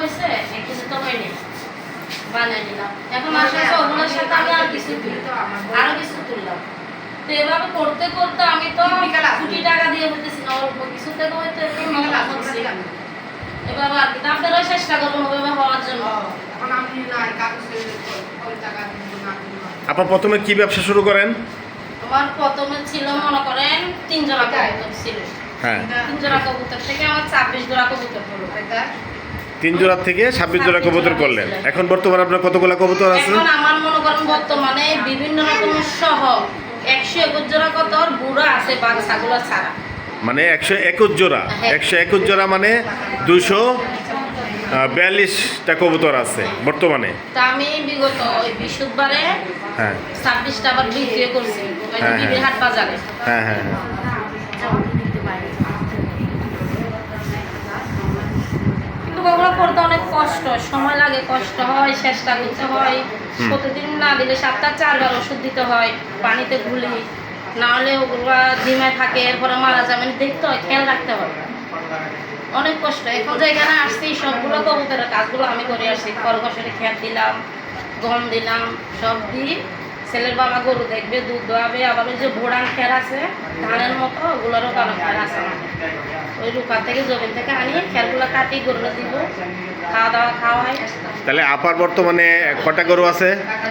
হয়েছে কিছু তো হয়নি। বানিয়ে নিলাম এখন মাসে ওগুলোর সাথে আমি আর কিছু আরও কিছু তুললাম। তো এভাবে করতে করতে আমি তো কোটি টাকা দিয়ে হইতেছি না অল্প কিছু থেকে হইতে এবার আর কি আপনারাও চেষ্টা করবেন ওইভাবে হওয়ার জন্য। এখন আমি নাই কাগজের ওই টাকা দিব না দিব না। আপনার প্রথমে কি ব্যবসা শুরু করেন? আমার প্রথমে ছিল মনে করেন তিন জোড়া কবুতর ছিল। হ্যাঁ। তিন জোড়া কবুতর থেকে আমার ছাব্বিশ জোড়া কবুতর হলো তিন জোড়া থেকে ছাব্বিশ জোড়া কবুতর করলেন। এখন বর্তমানে আপনার কতগুলো কবুতর আছে? এখন আমার মনে করেন বর্তমানে বিভিন্ন রকম সহ একশো একুশ জোড়া কত বুড়া আছে বাঘ ছাগল ছাড়া। মানে একশো একুশ জোড়া। হ্যাঁ। একশো একুশ জোড়া মানে দুশো বিয়াল্লিশটা কবুতর আছে বর্তমানে। তা আমি বিগত ওই বৃহস্পতিবারে হ্যাঁ। ছাব্বিশটা আবার বিক্রি করছি। হ্যাঁ, হ্যাঁ। হাট বাজারে। হ্যাঁ হ্যাঁ হ্যাঁ কিন্তু ওগুলো করতে অনেক কষ্ট সময় লাগে কষ্ট হয় চেষ্টা করতে হয়। প্রতিদিন না দিলে সপ্তাহ চারবার ওষুধ দিতে হয় পানিতে গুলি। না হলে ওগুলো জিমায় থাকে এরপরে মারা যাবে মানে দেখতে হয় খেয়াল রাখতে হয়। অনেক কষ্ট। এখন যে এখানে আসছি সবগুলো কবুতরের কাজগুলো আমি করে আসছি। খরগোশের খেয়াল দিলাম গম দিলাম সব দিই। ছেলের বাবা গরু দেখবে দুধ দোয়াবে আবার ওই যে ভোড়ান খের আছে ধানের মতো ওগুলোরও কারও খের আছে আমাদের। ওই রুকার থেকে জমিন থেকে আনি খেরগুলো কাটি গরুগুলো দিব খাওয়া দাওয়া খাওয়াই তাহলে আপার বর্তমানে কটা গরু আছে?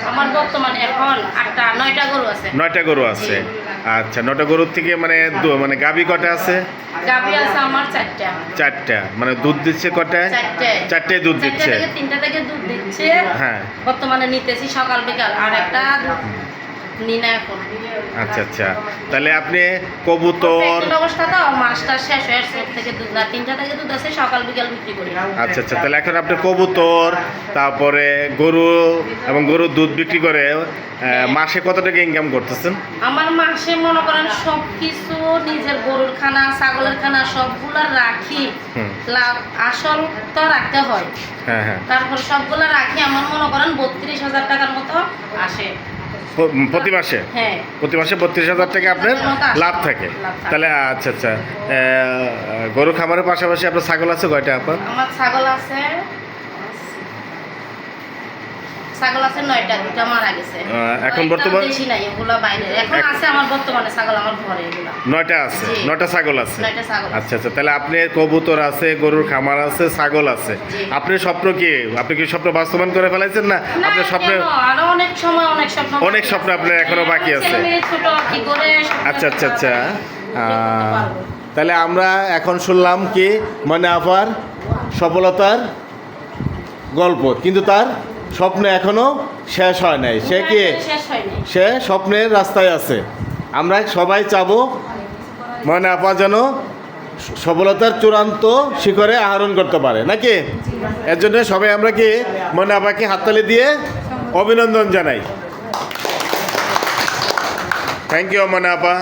আমার বর্তমানে এখন আটটা নয়টা গরু আছে। নয়টা গরু আছে। আচ্ছা নটা গরুর থেকে মানে মানে গাবি কটা আছে? গাবি আছে আমার চারটা। চারটা মানে দুধ দিচ্ছে কটায়? চারটে। চারটায় দুধ দিচ্ছে। তিনটা থেকে দুধ দিচ্ছে। হ্যাঁ। বর্তমানে নিতেছি সকাল বিকাল আর একটা আচ্ছা আচ্ছা। তাহলে আপনি কবুতর প্রেগনেন্ট অবস্থাতেও মাসটা শেষ হয়ে আসছে থেকে দুধ না তিনটা থেকে দুধ আছে সকাল বিকাল বিক্রি করি। আচ্ছা আচ্ছা। তাহলে এখন আপনি কবুতর তারপরে গরু এবং গরুর দুধ বিক্রি করে আহ, মাসে কত টাকা ইনকাম করতেছেন? আমার মাসে মনে করেন সব কিছু নিজের গরুর খানা ছাগলের খানা সবগুলা রাখি। লাভ আসল তো রাখতে হয়। হ্যাঁ হ্যাঁ। তারপর সবগুলা রাখি আমার মনে করেন বত্রিশ হাজার টাকার মতো আসে। প্রতি মাসে? হ্যাঁ। প্রতি মাসে বত্রিশ হাজার টাকা আপনার লাভ থাকে। তাহলে আচ্ছা আচ্ছা। গরু খামারের পাশাপাশি আপনার ছাগল আছে কয়টা আপনার আমার ছাগল আছে ছাগল আছে নয়টা দুটা মারা গেছে। এখন বর্তমান- বেশি নাই এগুলা বাইরে। এখন আছে আমার বর্তমানে ছাগল আমার ঘরে এগুলা। নয়টা আছে। নয়টা ছাগল আছে? নয়টা ছাগল আচ্ছা আচ্ছা তাহলে আপনি কবুতর আছে গরুর খামার আছে ছাগল আছে। জি। আপনি স্বপ্ন কি? আপনি কি স্বপ্ন বাস্তবায়ন করে ফেলাইছেন না আপনার স্বপ্নে আরও অনেক সময় অনেক স্বপ্ন অনেক স্বপ্ন আপনার এখনও বাকি আছে। ছোট কি করে আচ্ছা আচ্ছা আচ্ছা। তাহলে আমরা এখন শুনলাম কি মানে আপার সফলতার গল্প কিন্তু তার স্বপ্ন এখনও শেষ হয় নাই। সে কি? সে স্বপ্নের রাস্তায় আছে। আমরা সবাই চাবো ময়না আপা যেন সফলতার চূড়ান্ত শিখরে আহরণ করতে পারে নাকি? এর জন্য সবাই আমরা কি ময়না আপাকে হাততালি দিয়ে অভিনন্দন জানাই। থ্যাংক ইউ ময়না আপা।